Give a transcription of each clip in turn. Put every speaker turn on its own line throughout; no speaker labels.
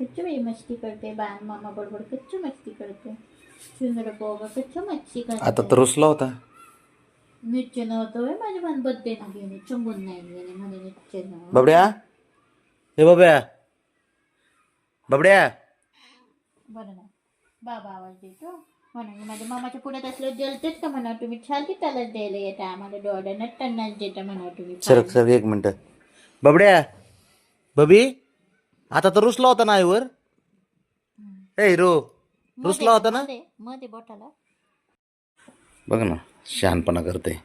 कच्ची बाई मस्ती करते बाण मामा बरोबर कच्ची मस्ती करते. सुंदर पोगा कच्ची मस्ती करते.
आता तर रुसला होता.
निश्चय नव्हतं होय माझ्या भान बड्डे ना घेणे चंबून नाही गेले म्हणे निश्चय नव्हतं.
बाबड्या? हे बाब्या बाबड्या?
बरं ना. बाबा आवाज देतो. म्हणून माझ्या मामाच्या पुढ्यात असलं जलतेच का म्हणा तुम्ही? छान की त्याला द्यायला येता. आम्हाला डोळ्यानं टन्नाच देता म्हणा तुम्ही.
सरक सर एक मिनिट. बाबड्या? बबी? आता तर रुसला होता ना आईवर? ए हिरो रुसला होता ना?
मध्ये मध्ये बोटाला.
बघ ना शहाणपणा करते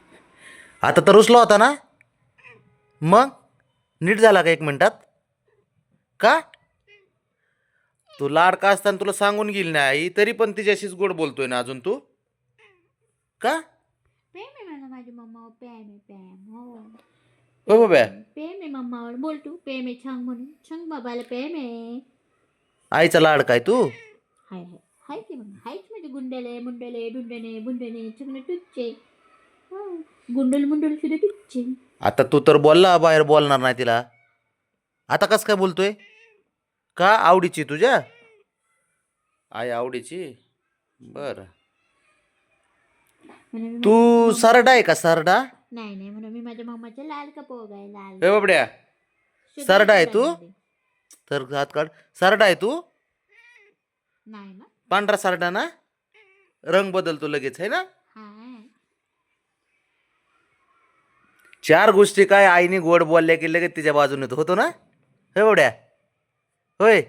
आता तर रुसला होता ना? मग? नीट झाला का एक मिनिटात? का? तू लाडका असताना तुला सांगून गेली ना आई तरी पण तिच्याशीच गोड बोलतोय ना अजून तू? का?
प्रेम आहे म्हणा माझी मम्मावर प्रेम आहे प्रेम हो.
ओ बाब्या
प्रेम आहे मम्मावर. बोल तू. प्रेम आहे छान म्हणून. छान बाबाला प्रेम आहे.
आईचा लाड काय तू?
हाय हाय. हाय की मग हायच म्हणजे गुंडले मुंडले डुंडणे बुंडणे चकणे टुच्चे. हो. गुंडल मुंडल सुद्धा टुच्चे.
आता तू तर बोलला बाहेर बोलणार नाही तिला. आता कस काय बोलतोय? का आवडीची तुझ्या? आई आवडीची? बर.
मी
तू सरडा आहे का सरडा?
नाही नाही म्हणून मी माझ्या मम्माच्या लाल का पोग आहे लाल
ए बाबड्या
शुद्ध
सरडा आहे तू? तर हात काढ. सरडा आहे तू?
नाही ना.
पांढरा सरडा ना? रंग बदलतो लगेच आहे ना? चार गोष्टी काय आईने गोड बोलल्या की लगेच तिच्या बाजूने तो होतो ना? हे बाबड्या. होय.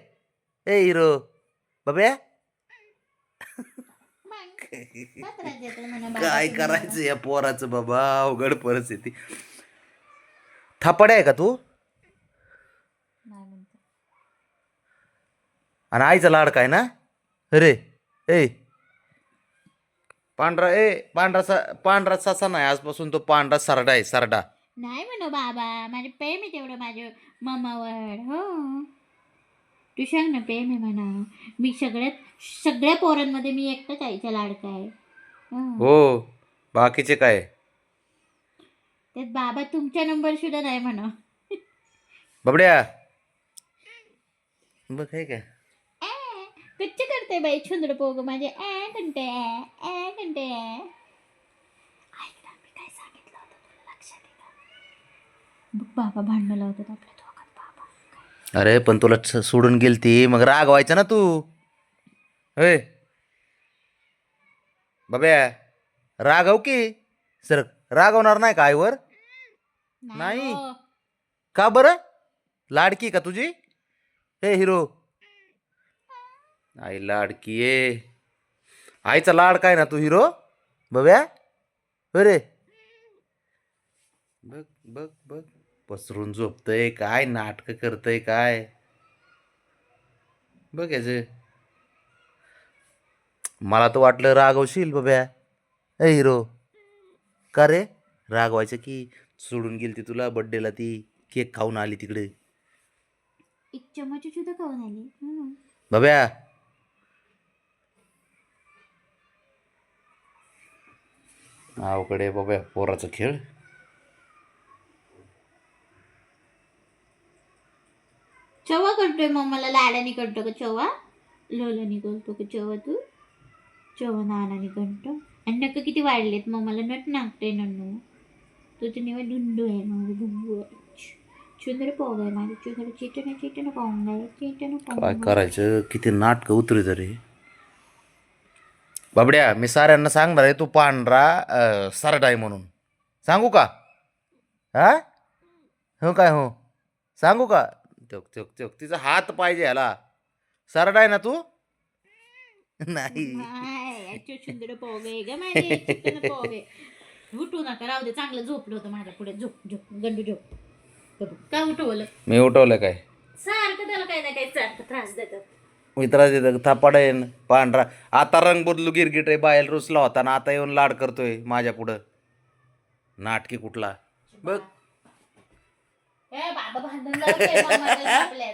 ए हिरो. बाब्या काय करायचं या पोराचं बाबा? अवघड परिस्थिती. थापड आहे का तू? आणि आईचा लाड काय ना? अरे ए. पांढरा ए पांढरा सा पांढरा ससा नाही आजपासून तो पांढरा सरडा आहे सरडा.
नाही म्हणू बाबा माझे प्रेम आहे तेवढं माझ्या मामावर हो. तू सांग ना प्रेम आहे म्हणा. मी सगळ्यात सगळ्या पोरांमध्ये मी एकटाच आईचा लाडका आहे. हो.
हो बाकीचे काय?
त्यात बाबा तुमचा नंबर सुद्धा नाही म्हणा.
बाबड्या. बघ आहे का?
कच्चे करते बाई छुंदड पोग माझे. ऍ कंटे ऍ कंटे. ऐक ना मी काय सांगितलं होतं तुला? लक्षात आहे का बाबा भांडणं लावतात आपल्या
अरे पण तुला सोडून गेलती. मग रागवायचं ना तू. होय. बाब्या रागव की. सर रागवणार नाही का आईवर? नाही.
हो.
का बरं? लाडकी का तुझी? हे हिरो. आई लाडकी आहे. आईचा लाड काय ना तू हिरो? बघ्या अरे बघ बघ बघ. पसरून झोपतय काय नाटक करतय काय? बघ याचे. मला तर वाटलं रागवशील बब्या. ए हिरो. का रे? रागवायचं की सोडून गेली ती तुला बड्डेला ती केक खाऊन आली तिकडे.
एक चमच सुद्धा खाऊन आली.
बब्या. अवकडे बाबा पोराचा खेळ.
चवा करतोय मग मला लाडाने करतो का चवा लोलानी करतो का चवा तू? चवा नानाने करतो. आणि नक्क किती वाढलेत मग मला नट नागतोय नन्नू. तुझं निवा धुंडू आहे माझं धुंडू आहे. चुंदर पोग आहे माझं चुंदर चिटन चिटन पाहून आहे चिटन
काय करायचं? किती नाटक उतरी तरी. बाबड्या मी साऱ्यांना सांगणार आहे तू पांढरा अं, आहे म्हणून. सांगू का? हा? हो काय हो? सांगू का? त्योक त्योक त्योक तिचा हात पाहिजे ह्याला. सरडा आहे ना तू? नाही.
चुंदर पोग आहे ग माझे चिटन पोग आहे. उठू नका राहू दे चांगलं झोपलं होतं माझ्या पुढे. झोप झोप गंडू झोप. बघ, काय उठवलं?
मी उठवलं काय?
सारखं त्याला काही ना काही सारखं त्रास देतात
मित्रा तिथं थापाड आहे न, पांढरा. आता रंग बदलू गिरगिट आहे बाहेर रुसला होता ना आता येऊन लाड करतोय माझ्या पुढं. नाटकी कुठला? बघ.
ए बाबा भांडण लावते मामाच्या आपल्या.